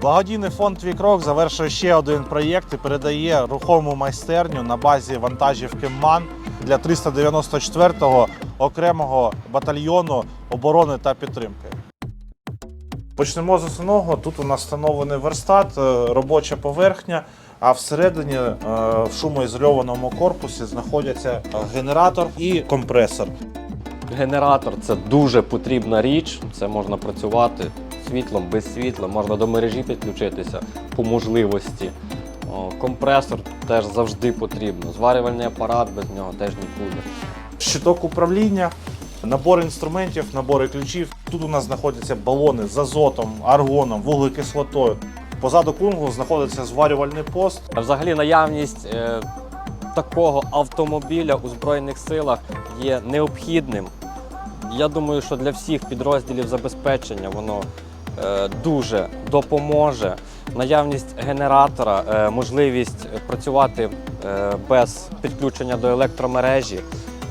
Благодійний фонд Твій крок завершує ще один проєкт і передає рухому майстерню на базі вантажівки МАН для 394-го окремого батальйону оборони та підтримки. Почнемо з основного. Тут у нас встановлений верстат, е, робоча поверхня. А всередині е, в шумоізольованому корпусі знаходяться генератор і компресор. Генератор це дуже потрібна річ. Це можна працювати світлом, без світла, можна до мережі підключитися по можливості. Компресор теж завжди потрібно. Зварювальний апарат без нього теж нікуди. щиток управління, набор інструментів, набори ключів. Тут у нас знаходяться балони з азотом, аргоном, вуглекислотою. Позаду кунгу знаходиться зварювальний пост. Взагалі наявність е, такого автомобіля у Збройних силах є необхідним. Я думаю, що для всіх підрозділів забезпечення воно дуже допоможе. Наявність генератора, е, можливість працювати е, без підключення до електромережі,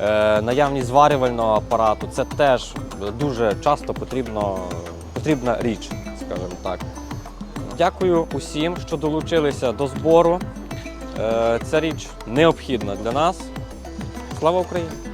е, наявність зварювального апарату це теж дуже часто потрібно, потрібна річ, скажімо так. Дякую усім, що долучилися до збору. Е, Ця річ необхідна для нас. Слава Україні!